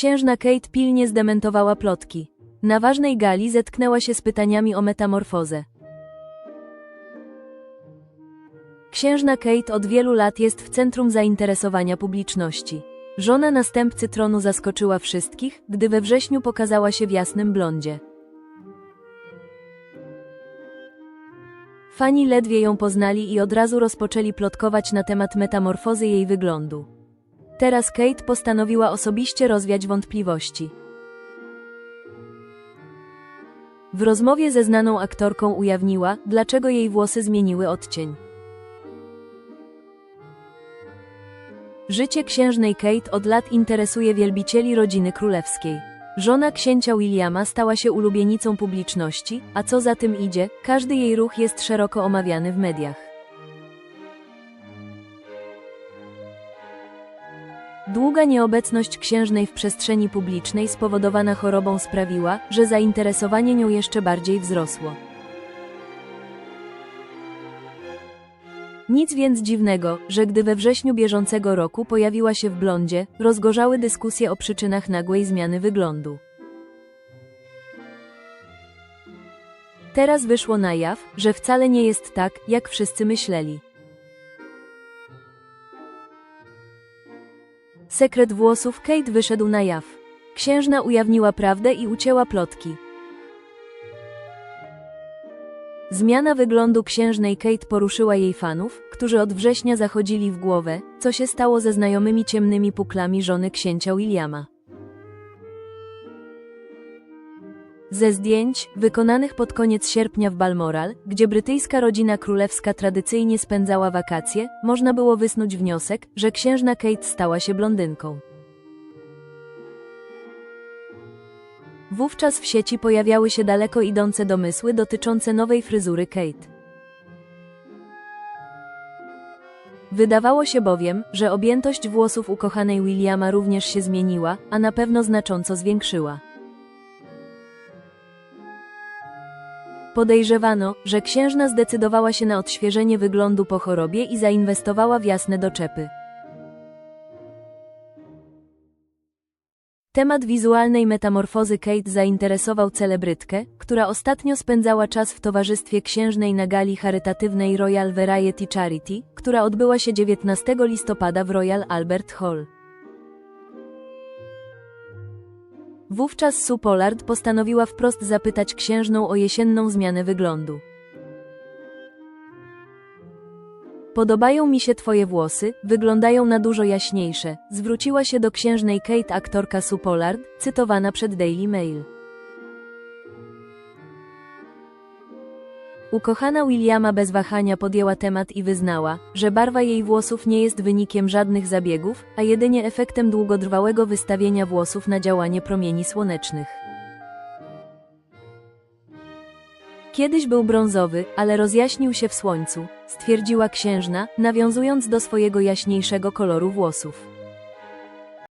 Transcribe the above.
Księżna Kate pilnie zdementowała plotki. Na ważnej gali zetknęła się z pytaniami o metamorfozę. Księżna Kate od wielu lat jest w centrum zainteresowania publiczności. Żona następcy tronu zaskoczyła wszystkich, gdy we wrześniu pokazała się w jasnym blondzie. Fani ledwie ją poznali i od razu rozpoczęli plotkować na temat metamorfozy jej wyglądu. Teraz Kate postanowiła osobiście rozwiać wątpliwości. W rozmowie ze znaną aktorką ujawniła, dlaczego jej włosy zmieniły odcień. Życie księżnej Kate od lat interesuje wielbicieli rodziny królewskiej. Żona księcia Williama stała się ulubienicą publiczności, a co za tym idzie, każdy jej ruch jest szeroko omawiany w mediach. Długa nieobecność księżnej w przestrzeni publicznej spowodowana chorobą sprawiła, że zainteresowanie nią jeszcze bardziej wzrosło. Nic więc dziwnego, że gdy we wrześniu bieżącego roku pojawiła się w blondzie, rozgorzały dyskusje o przyczynach nagłej zmiany wyglądu. Teraz wyszło na jaw, że wcale nie jest tak, jak wszyscy myśleli. Sekret włosów Kate wyszedł na jaw. Księżna ujawniła prawdę i ucięła plotki. Zmiana wyglądu księżnej Kate poruszyła jej fanów, którzy od września zachodzili w głowę, co się stało ze znajomymi ciemnymi puklami żony księcia Williama. Ze zdjęć, wykonanych pod koniec sierpnia w Balmoral, gdzie brytyjska rodzina królewska tradycyjnie spędzała wakacje, można było wysnuć wniosek, że księżna Kate stała się blondynką. Wówczas w sieci pojawiały się daleko idące domysły dotyczące nowej fryzury Kate. Wydawało się bowiem, że objętość włosów ukochanej Williama również się zmieniła, a na pewno znacząco zwiększyła. Podejrzewano, że księżna zdecydowała się na odświeżenie wyglądu po chorobie i zainwestowała w jasne doczepy. Temat wizualnej metamorfozy Kate zainteresował celebrytkę, która ostatnio spędzała czas w towarzystwie księżnej na gali charytatywnej Royal Variety Charity, która odbyła się 19 listopada w Royal Albert Hall. Wówczas Sue Pollard postanowiła wprost zapytać księżną o jesienną zmianę wyglądu. Podobają mi się twoje włosy, wyglądają na dużo jaśniejsze, zwróciła się do księżnej Kate aktorka Sue Pollard, cytowana przed Daily Mail. Ukochana Williama bez wahania podjęła temat i wyznała, że barwa jej włosów nie jest wynikiem żadnych zabiegów, a jedynie efektem długotrwałego wystawienia włosów na działanie promieni słonecznych. Kiedyś był brązowy, ale rozjaśnił się w słońcu, stwierdziła księżna, nawiązując do swojego jaśniejszego koloru włosów.